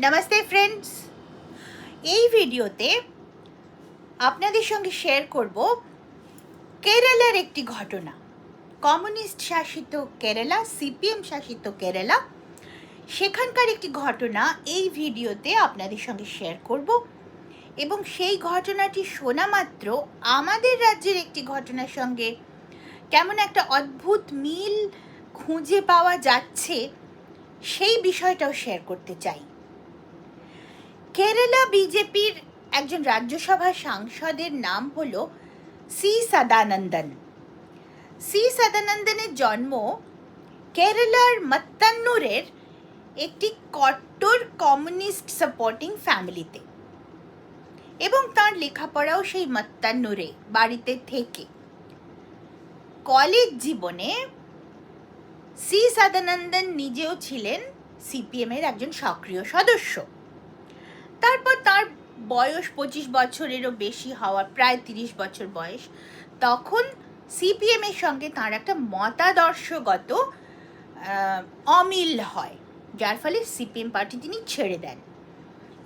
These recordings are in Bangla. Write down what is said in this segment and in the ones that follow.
নমস্তে ফ্রেন্ডস এই ভিডিওতে আপনাদের সঙ্গে শেয়ার করব কেরালার একটি ঘটনা। কমিউনিস্ট শাসিত কেরালা, সিপিএম শাসিত কেরালা, সেখানকার একটি ঘটনা এই ভিডিওতে আপনাদের সঙ্গে শেয়ার করব এবং সেই ঘটনাটি শোনা মাত্র আমাদের রাজ্যের একটি ঘটনার সঙ্গে কেমন একটা অদ্ভুত মিল খুঁজে পাওয়া যাচ্ছে সেই বিষয়টাও শেয়ার করতে চাই। কেরালা বিজেপির একজন রাজ্যসভা সাংসদের নাম হলো সি সদানন্দন। সি সদানন্দনের জন্ম কেরালার মাত্তান্নুরের একটি কট্টর কমিউনিস্ট সাপোর্টিং ফ্যামিলিতে এবং তার লেখাপড়াও সেই মাত্তান্নুরে বাড়িতে থেকে। কলেজ জীবনে সি সদানন্দন নিজেও ছিলেন সিপিএমের একজন সক্রিয় সদস্য। তারপর তার বয়স পঁচিশ বছরেরও বেশি হওয়ার, প্রায় তিরিশ বছর বয়স, তখন সিপিএম এর সঙ্গে তার একটা মতাদর্শগত অমিল হয়, যার ফলে সিপিএম পার্টি তিনি ছেড়ে দেন।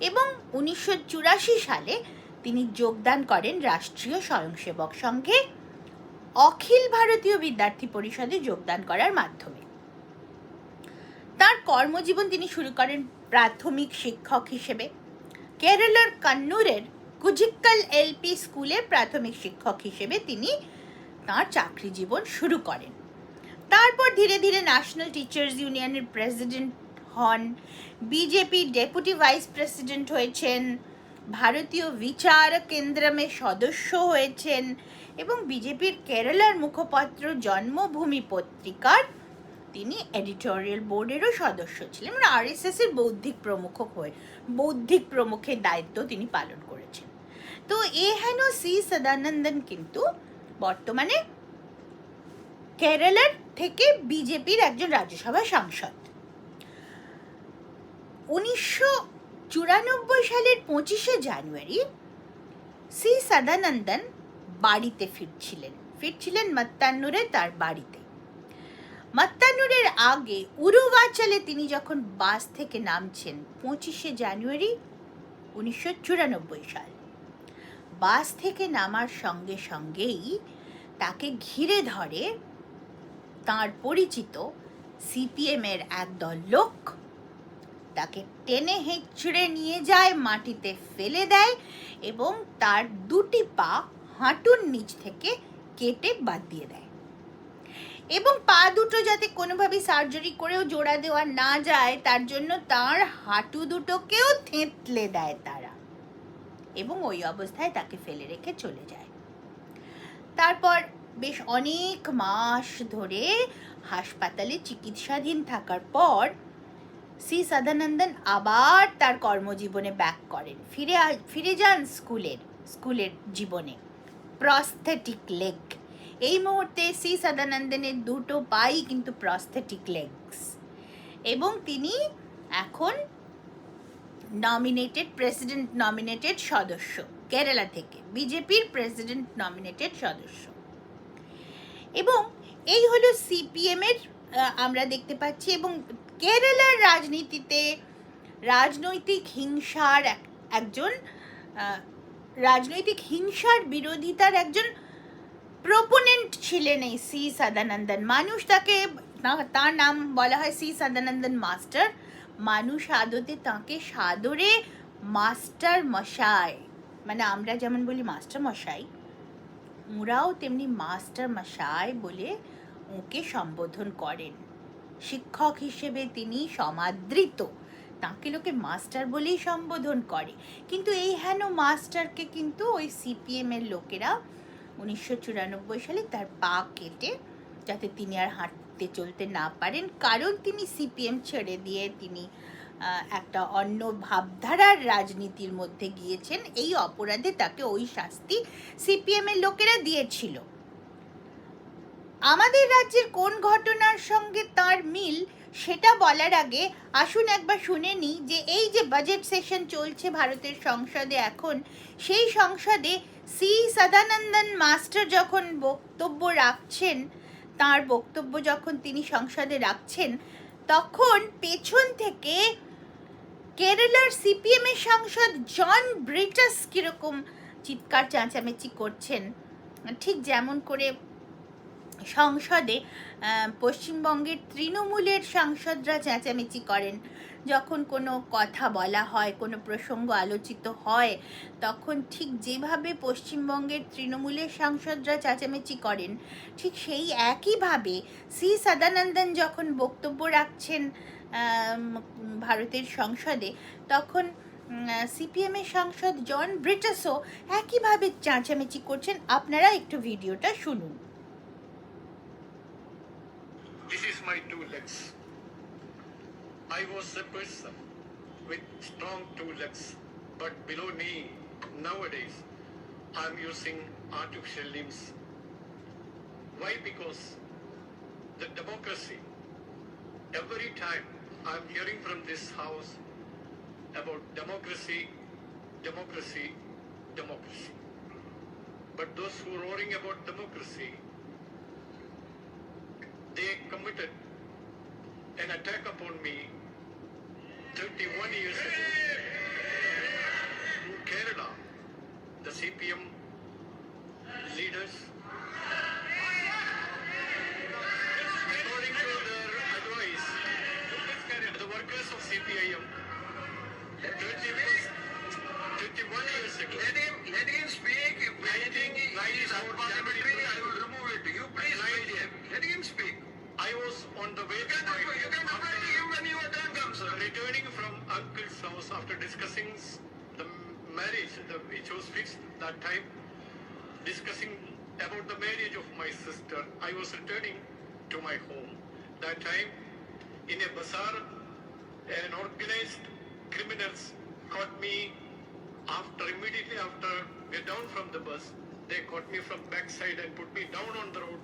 এবং উনিশশো চুরাশি সালে তিনি যোগদান করেন রাষ্ট্রীয় স্বয়ংসেবক সংঘে, অখিল ভারতীয় বিদ্যার্থী পরিষদে যোগদান করার মাধ্যমে। তার কর্মজীবন তিনি শুরু করেন প্রাথমিক শিক্ষক হিসেবে। কেরালার কান্নুরের কুজিক্কাল এলপি স্কুলে প্রাথমিক শিক্ষক হিসেবে তিনি তার চাকরি জীবন শুরু করেন। তারপর ধীরে ধীরে ন্যাশনাল টিচার্স ইউনিয়নের প্রেসিডেন্ট হন। বিজেপি ডেপুটি ভাইস প্রেসিডেন্ট হয়েছেন। ভারতীয় বিচার কেন্দ্রমে সদস্য হয়েছেন এবং বিজেপির কেরালার মুখপাত্র, জন্মভূমি পত্রিকার তিনি এডিটোরিয়াল বোর্ডেরও সদস্য ছিলেন মানে আরএসএস এর বৌদ্ধিক প্রমুখ হয়ে, বৌদ্ধিক প্রমুখের দায়িত্ব তিনি পালন করেছেন। তো এ হেন সি সদানন্দন কিন্তু বর্তমানে কেরালার থেকে বিজেপির একজন রাজ্যসভা সাংসদ। উনিশশো চুরানব্বই সালের পঁচিশে জানুয়ারি সি সদানন্দন বাড়িতে ফিরছিলেন। ফিরছিলেন মাত্তান্নুরে তার বাড়িতে। মাত্তানুরের আগে উরুবাচালে তিনি যখন বাস থেকে নামছেন পঁচিশে জানুয়ারি উনিশশো চুরানব্বই সাল। বাস থেকে নামার সঙ্গে সঙ্গেই তাকে ঘিরে ধরে তার পরিচিত সিপিএমের একদল লোক। তাকে টেনে হেঁচড়ে নিয়ে যায়, মাটিতে ফেলে দেয় এবং তার দুটি পা হাঁটুর নিচ থেকে কেটে বাদ দিয়ে দেয়। এবং পা দুটো যাতে কোনোভাবেই সার্জারি করেও জোড়া দেওয়া না যায়, তার জন্য তার হাঁটু দুটোকেও থেঁতলে দেয় তারা। এবং ওই অবস্থায় তাকে ফেলে রেখে চলে যায়। তারপর বেশ অনেক মাস ধরে হাসপাতালে চিকিৎসাধীন থাকার পর সি সদানন্দন আবার তার কর্মজীবনে ব্যাক করেন। ফিরে ফিরে যান স্কুলের স্কুলের জীবনে। প্রস্থেটিক লেগ এই মুহূর্তে সি সদানন্দনের দুটো পাই কিন্তু প্রস্থেটিক লেগস এবং তিনি এখন নমিনেটেড প্রেসিডেন্ট নমিনেটেড সদস্য, কেরালা থেকে, বিজেপির প্রেসিডেন্ট নমিনেটেড সদস্য। এবং এই হলো সিপিএম এর আমরা দেখতে পাচ্ছি, এবং কেরালার রাজনীতিতে রাজনৈতিক হিংসার একজন রাজনৈতিক হিংসার বিরোধিতার একজন প্রোপোনেন্ট ছিলেন এই সি সদানন্দন। মানুষ তাকে তার নাম বলা হয় সি সদানন্দন মাস্টার। মানুষ আদতে তাকে সাদরে মাস্টার মশাই। মানে আমরা যেমন বলি মাস্টার মশাই, ওরাও তেমনি মাস্টার মশাই বলে ওকে সম্বোধন করেন। শিক্ষক হিসেবে তিনি সমাদৃত। তাকে লোকে মাস্টার বলেই সম্বোধন করে। কিন্তু এই হেন মাস্টারকে কিন্তু ওই সিপিএম এর লোকেরা উনিশশো চুরানব্বই সালে তার পা কেটে যাতে তিনি আর হাঁটতে চলতে না পারেন, কারণ তিনি সিপিএম ছেড়ে দিয়ে তিনি একটা অন্য ভাবধারার রাজনীতির মধ্যে গিয়েছেন। এই অপরাধে তাকে ওই শাস্তি সিপিএম এর লোকেরা দিয়েছিল। আমাদের রাজ্যের কোন ঘটনার সঙ্গে তার মিল সেটা বলার আগে আসুন একবার শুনে নিই যে এই যে বাজেট সেশন চলছে ভারতের সংসদে এখন, সেই সংসদে সি সদানন্দন মাস্টার যখন বক্তব্য রাখছেন, তার বক্তব্য যখন তিনি সংসদে রাখছেন, তখন পেছন থেকে কেরালার সিপিএম এর সাংসদ জন ব্রিটাস কীরকম চিৎকার চেঁচামেচি করছেন। ঠিক যেমন করে সংসদে পশ্চিমবঙ্গের তৃণমূলের সাংসদরা চেঁচামেচি করেন। যখন কোনো কথা বলা হয়, কোনো প্রসঙ্গ আলোচিত হয়, তখন ঠিক যেভাবে পশ্চিমবঙ্গের তৃণমূলের সাংসদরা চেঁচামেচি করেন, ঠিক সেই একইভাবে সি সদানন্দন যখন বক্তব্য রাখছেন ভারতের সংসদে, তখন সিপিএমের সাংসদ জন ব্রিটাসও একইভাবে চেঁচামেচি করছেন। আপনারা একটু ভিডিওটা শুনুন। This is my two legs. I was a person with strong two legs, but below me, nowadays, I'm using artificial limbs. Why? Because the democracy, every time I'm hearing from this house about democracy, democracy, democracy. But those who are roaring about democracy, they committed an attack upon me 31 years ago in Kerala. The CPM leaders, according to their advice, the workers of CPIM, 20 was- 21 years ago. Let him, let him speak. If anything is unparliamentary, I will remove it. You please. Let him speak. I was on the way You to you can reply to him when your turn comes, sir. returning from uncle's house after discussing the marriage, the, which was fixed that time, discussing about the marriage of my sister, I was returning to my home. That time, in a bazaar, an organized criminals caught me after immediately after we down from the bus. They caught me from backside and put me down on the road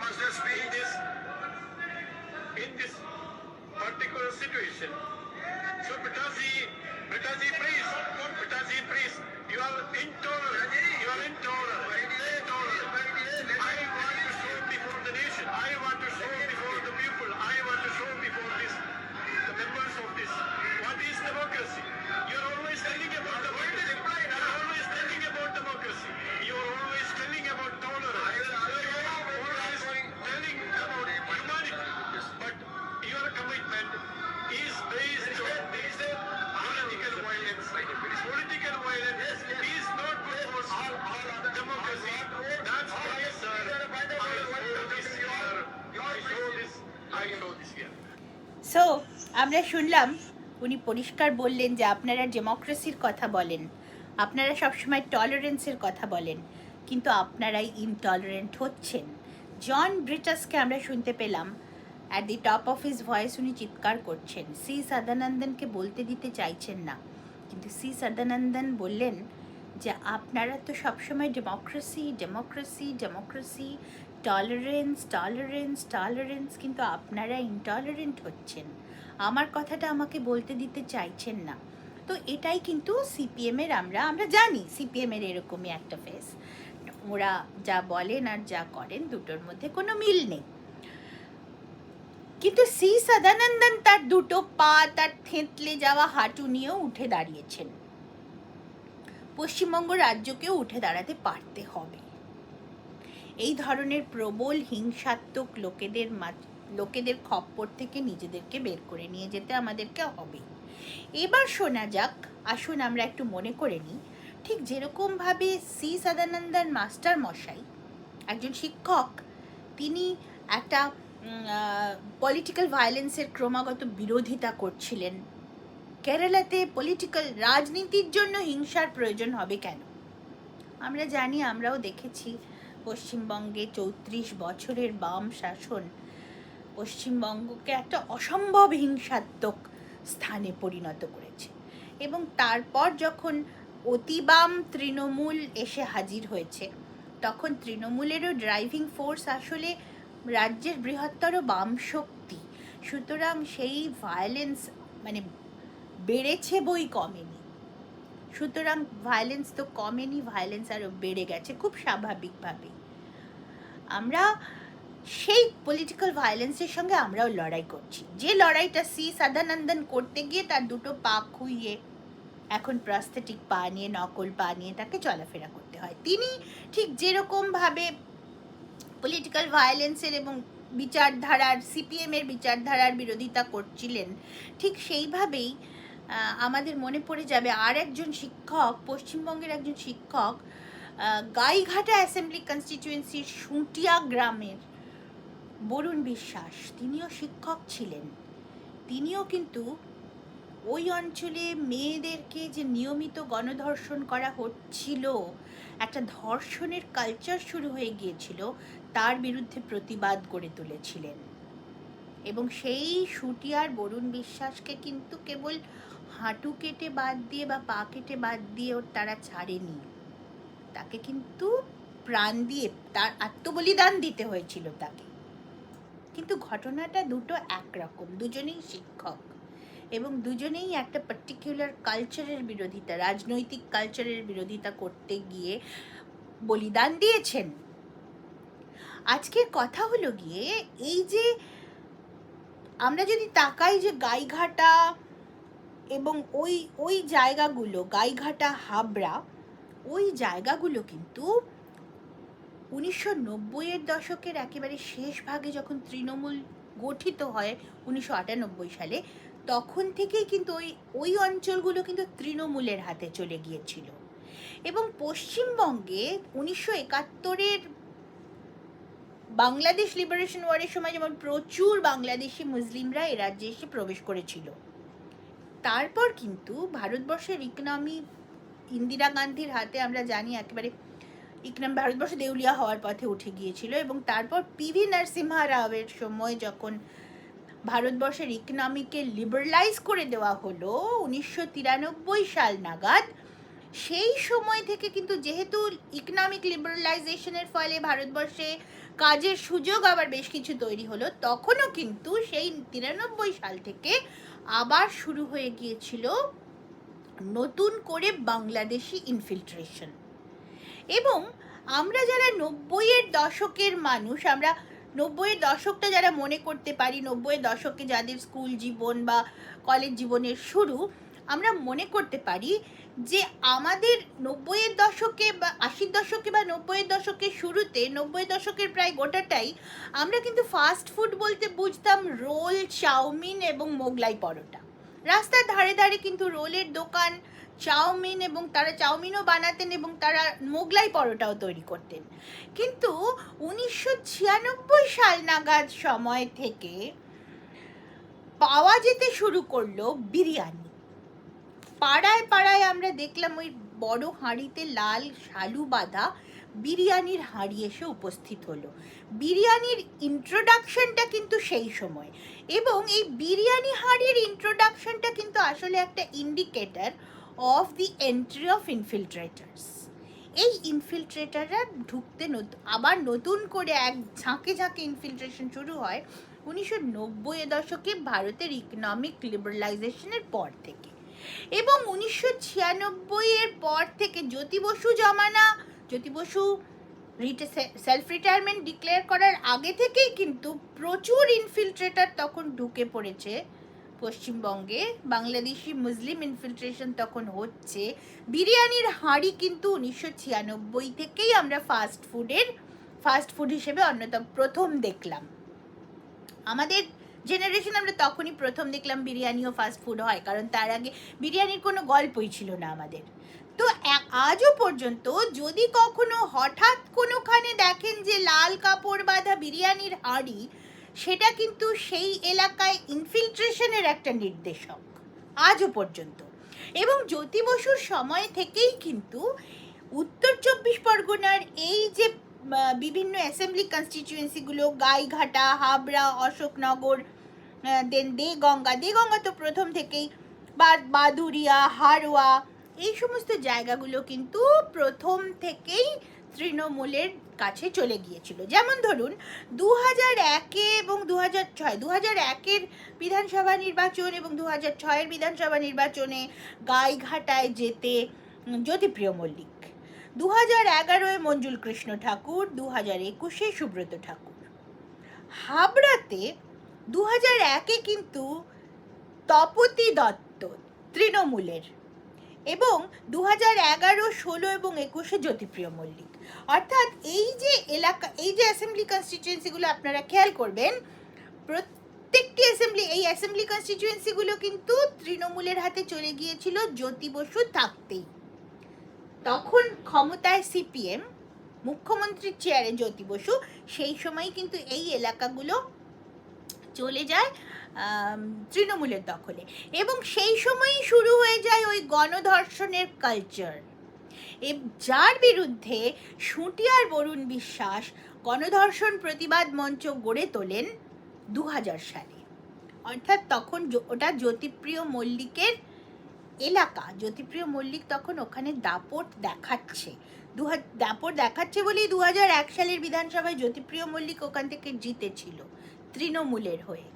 must in this in this particular situation. So Pitaji, Pitaji please, Pitaji please, you are intolerant. You are intolerant. Intolerant. I want to show before the nation. I want to আমরা শুনলাম উনি পরিষ্কার বললেন যে আপনারা ডেমোক্রেসির কথা বলেন। আপনারা সবসময় টলারেন্সের কথা বলেন, কিন্তু আপনারাই ইনটলারেন্ট হচ্ছেন। জন ব্রিটাসকে আমরা শুনতে পেলাম। At the top of his voice উনি চিৎকার করছেন। সি সদানন্দনকে বলতে দিতে চাইছেন না। কিন্তু সি সদানন্দন বললেন যে আপনারা তো সবসময় democracy democracy democracy, tolerance tolerance tolerance, কিন্তু আপনারা ইনটলারেন্ট হচ্ছেন। আমার কথাটা আমাকে বলতে দিতে চাইছেন না। তো এটাই কিন্তু সিপিএমের আমরা আমরা জানি সিপিএমের এরকমই একটা ফেস ওরা যা বলেন আর যা করেন দুটোর মধ্যে কোনো মিল নেই। কিন্তু সি সদানন্দন তার দুটো পা, তার থেঁতলে যাওয়া হাঁটু নিয়েও উঠে দাঁড়িয়েছেন। পশ্চিমবঙ্গ রাজ্যকেও উঠে দাঁড়াতে পারতে হবে। এই ধরনের প্রবল হিংসাত্মক লোকেদের লোকেদের খপ্পর থেকে নিজেদেরকে বের করে নিয়ে যেতে আমাদেরকে হবে। এবার শোনা যাক, আসুন আমরা একটু মনে করে নিই, ঠিক যেরকমভাবে সি সদানন্দন মাস্টার মশাই, একজন শিক্ষক, তিনি একটা পলিটিক্যাল ভায়োলেন্সের ক্রমাগত বিরোধিতা করছিলেন। কেরালাতে পলিটিক্যাল রাজনীতির জন্য হিংসার প্রয়োজন হবে কেন? আমরা জানি, আমরাও দেখেছি, পশ্চিমবঙ্গে চৌত্রিশ বছরের বাম শাসন পশ্চিমবঙ্গকে একটা অসম্ভব হিংসাত্মক স্থানে পরিণত করেছে। এবং তারপর যখন অতিবাম তৃণমূল এসে হাজির হয়েছে, তখন তৃণমূলেরও ড্রাইভিং ফোর্স আসলে রাজ্যের বৃহত্তর বাম শক্তি। সুতরাং সেই ভায়োলেন্স মানে বেড়েছে বই কমেনি। সুতরাং ভায়োলেন্স তো কমেনি ভায়োলেন্স আরও বেড়ে গেছে খুব স্বাভাবিকভাবেই। আমরা সেই পলিটিক্যাল ভায়োলেন্সের সঙ্গে আমরাও লড়াই করছি। যে লড়াইটা সি সাদানন্দন করতে গিয়ে তার দুটো পা খুইয়ে এখন প্রস্থেটিক পা নিয়ে, নকল পা নিয়ে তাকে চলাফেরা করতে হয়। তিনি ঠিক যেরকমভাবে পলিটিক্যাল ভায়োলেন্সের এবং বিচারধারার সিপিএমের বিচারধারার বিরোধিতা করছিলেন, ঠিক সেইভাবেই আমাদের মনে পড়ে যাবে আর একজন শিক্ষক, পশ্চিমবঙ্গের একজন শিক্ষক গাইঘাটা অ্যাসেম্বলি কনস্টিটিউয়েন্সির সুটিয়া গ্রামের বরুণ বিশ্বাস, তিনিও শিক্ষক ছিলেন। তিনিও কিন্তু ওই অঞ্চলে মেয়েদেরকে যে নিয়মিত গণধর্ষণ করা হচ্ছিল, একটা ধর্ষণের কালচার শুরু হয়ে গিয়েছিল, তার বিরুদ্ধে প্রতিবাদ গড়ে তুলেছিলেন। এবং সেই সুটিয়ার বরুণ বিশ্বাসকে কিন্তু কেবল হাঁটু কেটে বাদ দিয়ে বা পা কেটে বাদ দিয়ে ওর তারা ছাড়েনি। তাকে কিন্তু প্রাণ দিয়ে, তার আত্মবলিদান দিতে হয়েছিল তাকে। কিন্তু ঘটনাটা দুটো একরকম, দুজনেই শিক্ষক এবং দুজনেই একটা পার্টিকুলার কালচারের বিরোধিতা, রাজনৈতিক কালচারের বিরোধিতা করতে গিয়ে বলিদান দিয়েছেন। আজকের কথা হলো গিয়ে, এই যে আমরা যদি তাকাই যে গাইঘাটা এবং ওই ওই জায়গাগুলো, গাইঘাটা হাবড়া, ওই জায়গাগুলো কিন্তু উনিশশো নব্বইয়ের দশকের একেবারে শেষ ভাগে যখন তৃণমূল গঠিত হয় উনিশশো আটানব্বই সালে, তখন থেকেই কিন্তু ওই ওই অঞ্চলগুলো কিন্তু তৃণমূলের হাতে চলে গিয়েছিল। এবং পশ্চিমবঙ্গে উনিশশো একাত্তরের বাংলাদেশ লিবারেশন ওয়ারের সময় যেমন প্রচুর বাংলাদেশি মুসলিমরা এ রাজ্যে এসে প্রবেশ করেছিল। তারপর কিন্তু ভারতবর্ষের ইকোনমি ইন্দিরা গান্ধীর হাতে আমরা জানি একেবারে ইকোনমি ভারতবর্ষ দেউলিয়া হওয়ার পথে উঠে গিয়েছিল এবং তারপর পিভি নরসিমহা রাওয়ের সময় যখন ভারতবর্ষের ইকোনমিকে লিবারালাইজ করে দেওয়া হলো, উনিশশো তিরানব্বই সাল নাগাদ, সেই সময় থেকে কিন্তু যেহেতু ইকোনমিক লিবারালাইজেশনের ফলে ভারতবর্ষে কাজের সুযোগ আবার বেশ কিছু তৈরি হলো, তখনও কিন্তু সেই তিরানব্বই সাল থেকে আবার শুরু হয়ে গিয়েছিল নতুন করে বাংলাদেশি ইনফিল্ট্রেশন এবং আমরা যারা নব্বইয়ের দশকের মানুষ, আমরা নব্বইয়ের দশকটা যারা মনে করতে পারি, নব্বইয়ের দশকে যাদের স্কুল জীবন বা কলেজ জীবনের শুরু, আমরা মনে করতে পারি যে আমাদের নব্বইয়ের দশকে বা আশির দশকে বা নব্বইয়ের দশকের শুরুতে নব্বই দশকের প্রায় গোটাটাই আমরা কিন্তু ফাস্ট ফুড বলতে বুঝতাম রোল, চাউমিন এবং মোগলাই পরোটা। রাস্তার ধারে ধারে কিন্তু রোলের দোকান চাউমিন এবং তারা চাউমিনও বানাতেন এবং তারা মোগলাই পরোটাও তৈরি করতেন। কিন্তু উনিশশো ছিয়ানব্বই সাল নাগাদ সময় থেকে পাওয়া যেতে শুরু করল বিরিয়ানি। পাড়ায় পাড়ায় আমরা দেখলাম ওই বড় হাঁড়িতে লাল শালু বাঁধা বিরিয়ানির হাঁড়ি এসে উপস্থিত হলো। বিরিয়ানির ইন্ট্রোডাকশনটা কিন্তু সেই সময়। এবং এই বিরিয়ানি হাঁড়ির ইন্ট্রোডাকশনটা কিন্তু আসলে একটা indicator of the entry of infiltrators এই ইনফিল্ট্রেটাররা ঢুকতে আবার নতুন করে এক ঝাঁকে ঝাঁকে ইনফিল্ট্রেশন শুরু হয় উনিশশো নব্বই দশকে ভারতের ইকোনমিক লিবারালাইজেশনের পর থেকে। এবং উনিশশো ছিয়ানব্বই এর পর থেকে জ্যোতি বসু জমানা, Jyoti Basu self retirement declare করার আগে থেকেই কিন্তু প্রচুর ইনফিল্ট্রেটার তখন ঢুকে পড়েছে। পশ্চিমবঙ্গে বাংলাদেশি মুসলিম ইনফিল্ট্রেশন তখন হচ্ছে, বিরিয়ানির হাঁড়ি কিন্তু উনিশশো ছিয়ানব্বই থেকেই আমরা ফাস্ট ফুডের ফাস্ট ফুড হিসেবে অন্যতম প্রথম দেখলাম। আমাদের জেনারেশন আমরা তখনই প্রথম দেখলাম বিরিয়ানিও ফাস্ট ফুড হয়, কারণ তার আগে বিরিয়ানির কোনো গল্পই ছিল না আমাদের। তো আজও পর্যন্ত যদি কখনো হঠাৎ কোনোখানে দেখেন যে লাল কাপড় বাঁধা বিরিয়ানির হাঁড়ি সেটা কিন্তু সেই এলাকায় ইনফিল্ট্রেশনের একটা নির্দেশক, আজও পর্যন্ত। এবং জ্যোতি বসুর সময় থেকেই কিন্তু উত্তর চব্বিশ পরগনার এই যে বিভিন্ন অ্যাসেম্বলি কনস্টিটিউয়েন্সিগুলো Gaighata, Habra, Ashoknagar then Deganga Deganga তো প্রথম থেকেই, বা বাদুরিয়া হারোয়া এই সমস্ত জায়গাগুলো কিন্তু প্রথম থেকেই তৃণমূলের কাছে চলে গিয়েছিল। যেমন ধরুন দু হাজার একে এবং দু হাজার ছয় দু হাজার একের বিধানসভা নির্বাচন এবং দু হাজার ছয়ের বিধানসভা নির্বাচনে গাইঘাটায় যেতে জ্যোতিপ্রিয় মল্লিক। দু হাজার এগারোয় মঞ্জুল কৃষ্ণ ঠাকুর দু হাজার একুশে সুব্রত ঠাকুর। হাবড়াতে দু হাজার একে কিন্তু তপতি দত্ত তৃণমূলের এবং দু হাজার এগারো, ষোলো এবং একুশে জ্যোতিপ্রিয় মল্লিক। অর্থাৎ এই যে এলাকা, এই যে অ্যাসেম্বলি কনস্টিটিউয়েন্সিগুলো আপনারা খেয়াল করবেন, প্রত্যেকটি অ্যাসেম্বলি এই অ্যাসেম্বলি কনস্টিটিউয়েন্সিগুলো কিন্তু তৃণমূলের হাতে চলে গিয়েছিল জ্যোতি বসু থাকতেই। তখন ক্ষমতায় সিপিএম মুখ্যমন্ত্রীর চেয়ারে জ্যোতি বসু, সেই সময় কিন্তু এই এলাকাগুলো চলে যায় তৃণমূলের দখলে। এবং সেই সময়ই শুরু হয়ে যায় ওই গণধর্ষণের কালচার যার বিরুদ্ধে সুটিয়ার বরুণ বিশ্বাস গণধর্ষণ প্রতিবাদ মঞ্চ গড়ে তোলেন দু হাজার সালে। অর্থাৎ তখন ওটা জ্যোতিপ্রিয় মল্লিকের এলাকা। জ্যোতিপ্রিয় মল্লিক তখন ওখানে দাপট দেখাচ্ছে। দু দাপট দেখাচ্ছে বলেই দু এক সালের বিধানসভায় জ্যোতিপ্রিয় মল্লিক ওখান থেকে জিতেছিল তৃণমূলের হয়ে।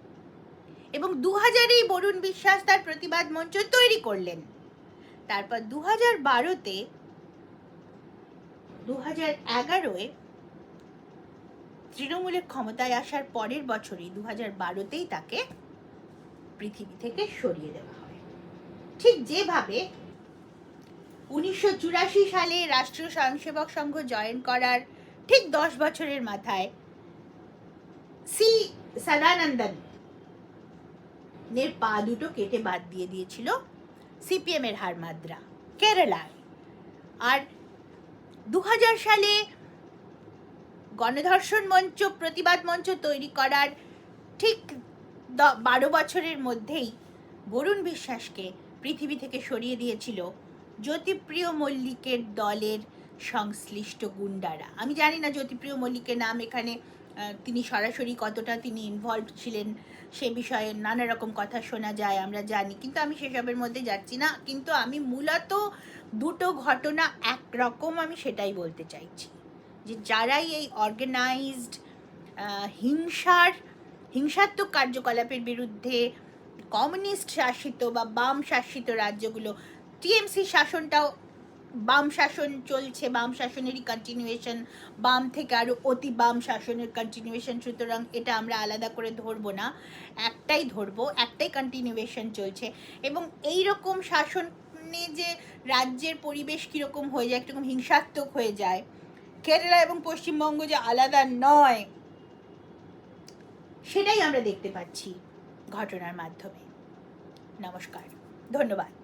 এবং দু হাজারেই বরুণ বিশ্বাস তার প্রতিবাদ মঞ্চ তৈরি করলেন। তারপর দু হাজার বারোতে দু হাজার এগারোয় তৃণমূলের ক্ষমতায় আসার পরের বছরই দু হাজার বারোতেই তাকে পৃথিবী থেকে সরিয়ে দেওয়া হয়। ঠিক যেভাবে উনিশশো চুরাশি সালে রাষ্ট্রীয় স্বয়ংসেবক সংঘ জয়েন করার ঠিক দশ বছরের মাথায় সি সদানন্দন এর পা দুটো কেটে বাদ দিয়ে দিয়েছিল সিপিএম এর হারমাদ্রা কেরালায় আর দু হাজার সালে গণধর্ষণ মঞ্চ, প্রতিবাদ মঞ্চ তৈরি করার ঠিক বারো বছরের মধ্যেই বরুণ বিশ্বাসকে পৃথিবী থেকে সরিয়ে দিয়েছিল জ্যোতিপ্রিয় মল্লিকের দলের সংশ্লিষ্ট গুন্ডারা। আমি জানি না জ্যোতিপ্রিয় মল্লিকের নাম এখানে তিনি সরাসরি কতটা তিনি ইনভলভ ছিলেন সে বিষয়ে নানা রকম কথা শোনা যায়, আমরা জানি। কিন্তু আমি সেসবের মধ্যে যাচ্ছি না। কিন্তু আমি মূলত দুটো ঘটনা একরকম আমি সেটাই বলতে চাইছি। যে যারাই এই অর্গানাইজড হিংসার, হিংসাত্মক কার্যকলাপের বিরুদ্ধে কমিউনিস্ট শাসিত বা বাম শাসিত রাজ্যগুলো টিএমসি শাসনটাও বাম শাসন চলছে, বাম শাসনেরই কন্টিনিউয়েশন বাম থেকে আরও অতি বাম শাসনের কন্টিনিউয়েশন সুতরাং এটা আমরা আলাদা করে ধরবো না। একটাই ধরবো, একটাই কন্টিনিউয়েশন চলছে। এবং এই রকম শাসনে যে রাজ্যের পরিবেশ কীরকম হয়ে যায় একরকম হিংসাত্মক হয়ে যায়, কেরালা এবং পশ্চিমবঙ্গ যে আলাদা নয়, সেটাই আমরা দেখতে পাচ্ছি ঘটনার মাধ্যমে। নমস্কার, ধন্যবাদ।